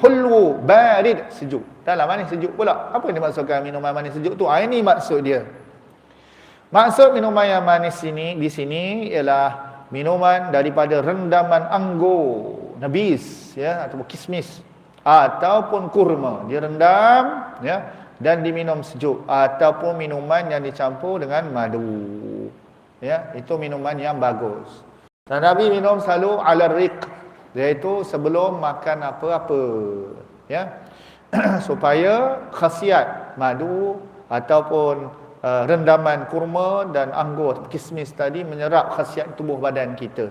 hulwu barid. Sejuk. Dalam manis sejuk pula. Apa yang dimaksudkan minuman manis sejuk tu? Ah ini maksud dia. Maksud minuman yang manis sini di sini ialah minuman daripada rendaman anggur nabis ya atau kismis ataupun kurma. Direndam ya dan diminum sejuk ataupun minuman yang dicampur dengan madu ya. Itu minuman yang bagus. Dan Nabi minum selalu ala riq iaitu sebelum makan apa-apa ya. Supaya khasiat madu ataupun uh, rendaman kurma dan anggur kismis tadi menyerap khasiat tubuh badan kita.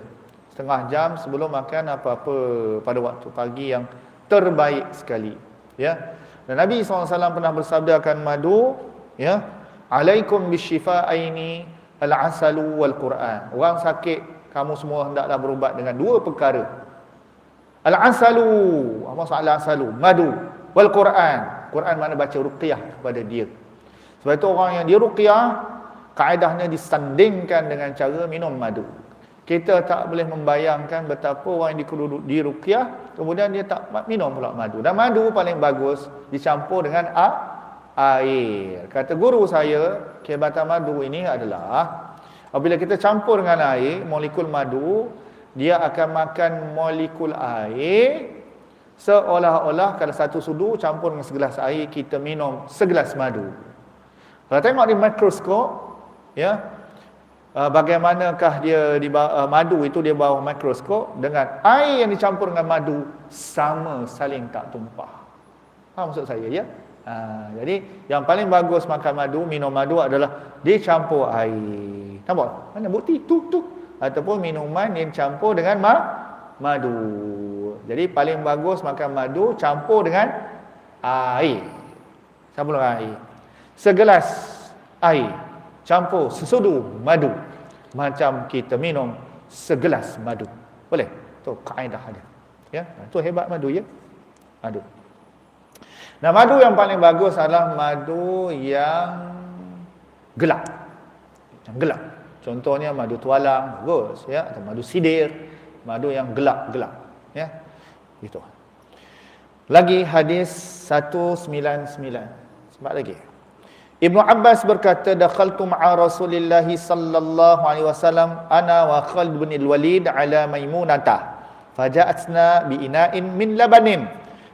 Setengah jam sebelum makan apa-apa pada waktu pagi yang terbaik sekali ya. Dan Nabi SAW pernah bersabda akan madu ya alaikum bisyifaaini al-asalu wal Quran orang sakit kamu semua hendaklah berubat dengan dua perkara Al-asalu. Apa maksud al-asalu? Madu. Wal Quran. Mana baca ruqyah kepada dia. Sebab itu orang yang dia ruqyah, kaedahnya disandingkan dengan cara minum madu. Kita tak boleh membayangkan betapa orang yang di ruqyah, kemudian dia tak minum pula madu. Dan madu paling bagus dicampur dengan a air. Kata guru saya, kebatan madu ini adalah apabila kita campur dengan air, molekul madu, dia akan makan molekul air seolah-olah kalau satu sudu campur dengan segelas air kita minum segelas madu. Kalau tengok di mikroskop ya uh, bagaimanakah dia di uh, madu itu dia bawah mikroskop dengan air yang dicampur dengan madu sama saling tak tumpah. Faham maksud saya ya? Ha, jadi yang paling bagus makan madu, minum madu adalah dicampur air. Nampak? Mana bukti? Tu tu ataupun minuman yang campur dengan ma madu. Jadi paling bagus makan madu campur dengan air. Campur dengan air. Segelas air campur sesudu madu. Macam kita minum segelas madu. Boleh? Tu kaedah dia. Ya, tu hebat madu ya. Madu. Nah, madu yang paling bagus adalah madu yang gelap. Yang gelap. Contohnya madu tualang, bagus ya, atau madu sidir, madu yang gelap-gelap, ya. Itu. Lagi hadis 199. Sebab lagi. Ibnu Abbas berkata dakhaltu ma'a Rasulillah sallallahu alaihi wasallam ana wa Khalid bin Al-Walid ala Maimunata. Faja'atna bi ina'in min labanin.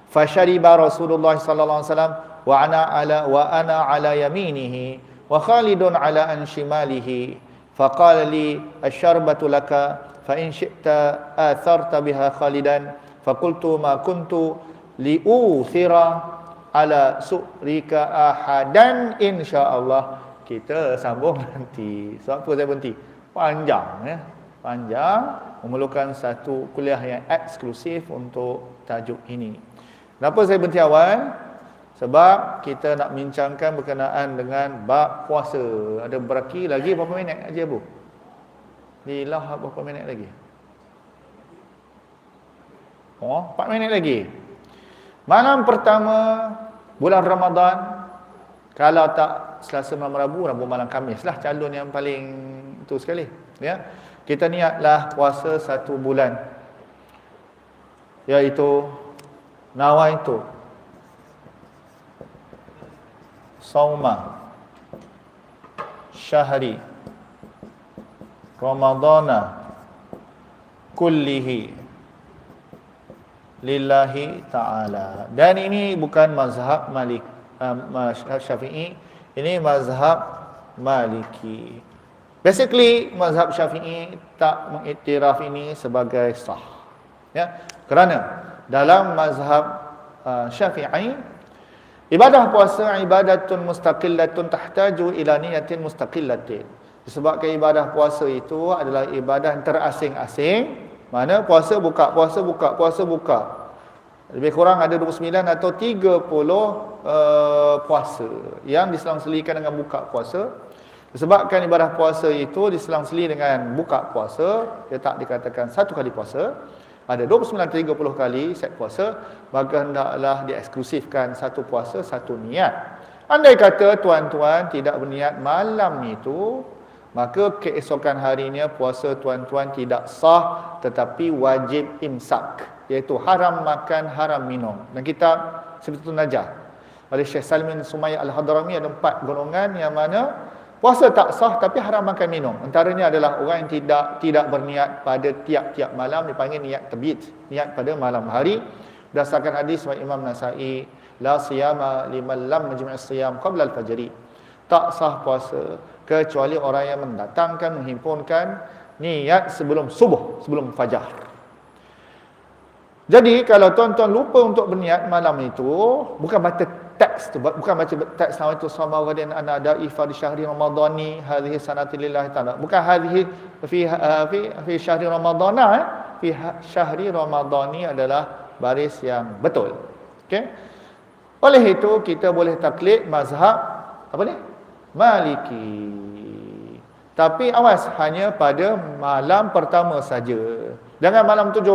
Fashariba Rasulullah sallallahu alaihi wasallam wa ana ala wa ana ala yaminihi wa Khalidun ala an shimalihi. Faqala li asyarbatu laka fa in syi'ta atharta biha khalidan. Faqultu ma kuntu li uthira ala surika ahadan insyaallah. Kita sambung nanti. Sebab so, saya berhenti? Panjang ya. Panjang memerlukan satu kuliah yang eksklusif untuk tajuk ini. Kenapa saya berhenti awal? Sebab kita nak bincangkan berkenaan dengan bab puasa. Ada beraki lagi berapa minit aja bu? Lilah berapa minit lagi? Oh, 4 minit lagi. Malam pertama bulan Ramadan kalau tak Selasa malam Rabu, Rabu malam Khamis lah calon yang paling tu sekali, ya. Kita niatlah puasa satu bulan. Iaitu nawaitu sauma syahri ramadana kullihi lillahi ta'ala dan ini bukan mazhab malik uh, syafi'i ini mazhab maliki. Basically mazhab syafi'i tak mengiktiraf ini sebagai sah. Ya kerana dalam mazhab uh, syafi'i Ibadah puasa ibadatun mustaqillatun tahtaju ila niyatin mustaqillatin. Disebabkan ibadah puasa itu adalah ibadah terasing-asing. Mana puasa buka, puasa buka, puasa buka. Lebih kurang ada 29 atau 30 uh, puasa yang diselang-selikan dengan buka puasa. Disebabkan ibadah puasa itu diselang-seli dengan buka puasa, dia tak dikatakan satu kali puasa ada 29-30 kali set puasa, maka hendaklah dieksklusifkan satu puasa, satu niat. Andai kata tuan-tuan tidak berniat malam itu, maka keesokan harinya puasa tuan-tuan tidak sah tetapi wajib imsak. iaitu haram makan, haram minum. Dan kitab Sifatul Najah oleh Syekh Salmin Sumayyah Al-Hadrami ada empat golongan yang mana puasa tak sah tapi haram makan minum. Antaranya adalah orang yang tidak tidak berniat pada tiap-tiap malam dipanggil niat terbit, niat pada malam hari. Berdasarkan hadis Imam Nasai, la siyama liman lam majmu' siyam qabla al-fajr. Tak sah puasa kecuali orang yang mendatangkan menghimpunkan niat sebelum subuh, sebelum fajar. Jadi kalau tuan-tuan lupa untuk berniat malam itu, bukan baca teks tu, bukan baca teks nama itu sama ghadin ana da'i di syahri ramadhani hadhihi sanati lillahi ta'ala. Bukan hadhihi fi uh, fi fi syahri ramadhana eh? fi syahri ramadhani adalah baris yang betul. Okey. Oleh itu kita boleh taklid mazhab apa ni? Maliki. Tapi awas hanya pada malam pertama saja. Jangan malam 17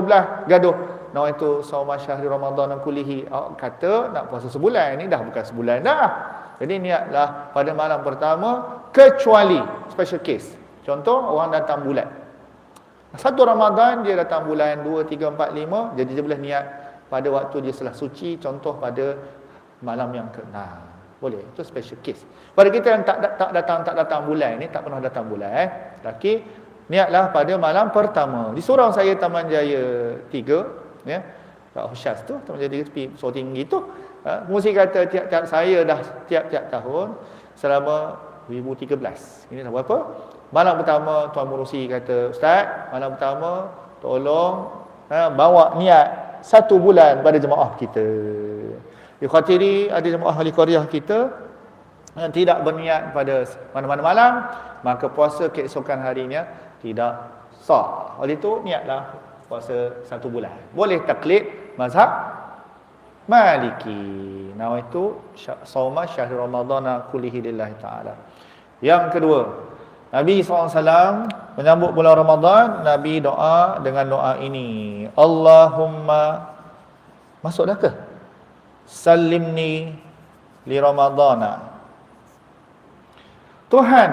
gaduh. Nak itu sauma syahri Ramadan dan kulihi. Oh, kata nak puasa sebulan. Ini dah bukan sebulan dah. Jadi niatlah pada malam pertama kecuali special case. Contoh orang datang bulan. Satu Ramadan dia datang bulan 2 3 4 5 jadi dia boleh niat pada waktu dia setelah suci contoh pada malam yang ke-6. Boleh. Itu special case. Pada kita yang tak, tak datang tak datang bulan ni, tak pernah datang bulan eh. Laki niatlah pada malam pertama. Di surau saya Taman Jaya 3, ya. Kat Husyas tu, Jaya 3 tepi so tinggi tu. Ha, mesti kata tiap-tiap saya dah tiap-tiap tahun selama 2013. Ini dah berapa? Malam pertama Tuan Murusi kata, "Ustaz, malam pertama tolong ha, bawa niat satu bulan pada jemaah kita." Di khatiri ada jemaah ahli Korea kita yang tidak berniat pada mana-mana malam, maka puasa keesokan harinya tidak sah. Oleh itu niatlah puasa satu bulan. Boleh taklid mazhab Maliki. Nama itu sauma syahr Ramadan kullihi lillahi taala. Yang kedua, Nabi SAW menyambut bulan Ramadan, Nabi doa dengan doa ini. Allahumma masuk dah ke? Salimni li Ramadana. Tuhan,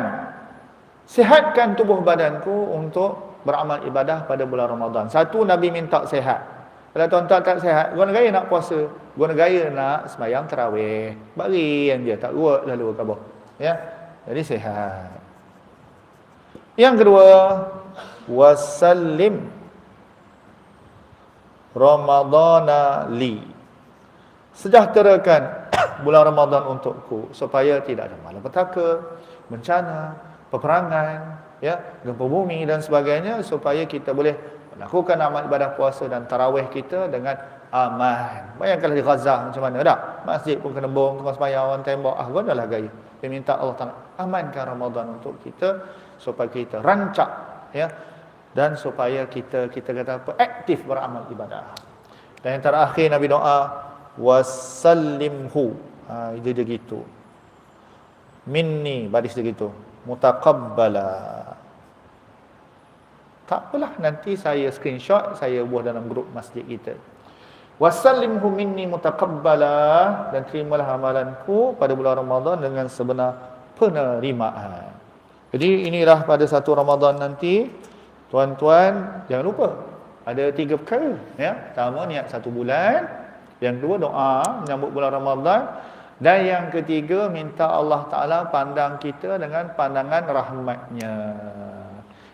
sihatkan tubuh badanku untuk beramal ibadah pada bulan Ramadan. Satu Nabi minta sihat. Kalau tuan-tuan tak sihat, guna gaya nak puasa, guna gaya nak sembahyang tarawih. Bagi yang dia tak kuat lalu kabur. Ya. Jadi sihat. Yang kedua, wasallim Ramadana li sejahterakan bulan Ramadan untukku supaya tidak ada malapetaka, bencana, peperangan, ya, gempa bumi dan sebagainya supaya kita boleh melakukan amal ibadah puasa dan tarawih kita dengan aman. Bayangkanlah di Gaza macam mana dah. Masjid pun kena bom, tengah sembahyang orang tembak. Ah, adalah gaya. Dia minta Allah Taala amankan Ramadan untuk kita supaya kita rancak ya dan supaya kita kita kata apa aktif beramal ibadah. Dan yang terakhir Nabi doa wasallimhu ha, dia dia gitu minni baris dia gitu mutaqabbala tak apalah nanti saya screenshot saya buat dalam grup masjid kita. Wasallimhu minni mutaqabbala dan terimalah amalanku pada bulan Ramadan dengan sebenar penerimaan. Jadi inilah pada satu Ramadan nanti tuan-tuan jangan lupa ada tiga perkara ya. Pertama niat satu bulan. Yang kedua doa menyambut bulan Ramadan. Dan yang ketiga minta Allah Taala pandang kita dengan pandangan rahmatnya.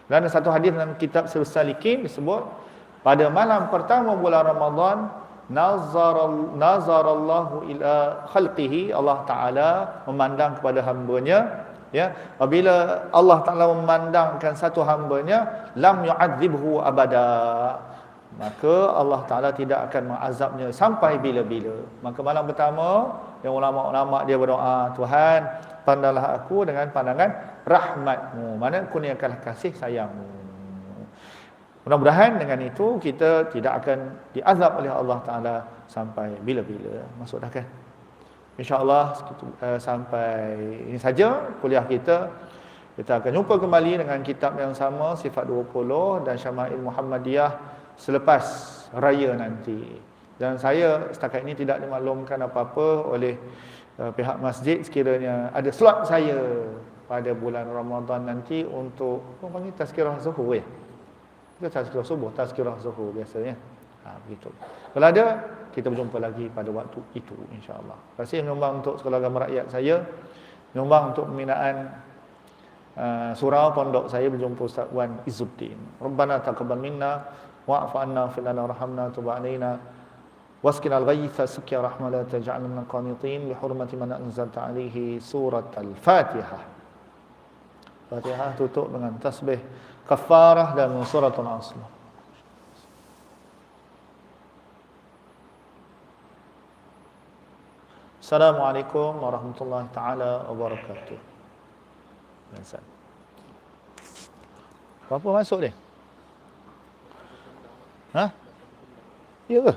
Dan ada satu hadis dalam kitab Salikin disebut pada malam pertama bulan Ramadan nazaral nazarallahu ila khalqihi Allah Taala memandang kepada hamba-Nya ya apabila Allah Taala memandangkan satu hamba-Nya lam yu'adzibhu abada maka Allah Ta'ala tidak akan mengazabnya sampai bila-bila. Maka malam pertama, yang ulama-ulama dia berdoa, Tuhan, pandanglah aku dengan pandangan rahmatmu. Mana kurniakanlah kasih sayangmu. Mudah-mudahan dengan itu kita tidak akan diazab oleh Allah Ta'ala sampai bila-bila. Masuk dah kan? InsyaAllah uh, sampai ini saja kuliah kita. Kita akan jumpa kembali dengan kitab yang sama, Sifat 20 dan Syama'il Muhammadiyah selepas raya nanti. Dan saya setakat ini tidak dimaklumkan apa-apa oleh uh, pihak masjid sekiranya ada slot saya pada bulan Ramadan nanti untuk apa panggil tazkirah zuhur ya. Kita tazkirah subuh, tazkirah zuhur biasanya. Ha, begitu. Kalau ada, kita berjumpa lagi pada waktu itu insya-Allah. Terima kasih menyumbang untuk sekeluarga rakyat saya. Menyumbang untuk pembinaan uh, surau pondok saya berjumpa Ustaz Wan Izzuddin. Rabbana taqabbal minna wa'fu anna fil lana warhamna tub alaina. واسكن الغيث سكي رحمة لا تجعل من القانطين لحرمة من أنزلت عليه سورة الفاتحة فاتحة تؤمن أن تسبه كفارة لأن سورة أصلا السلام عليكم ورحمة الله تعالى وبركاته Berapa masuk dia? Ha? Ya ke?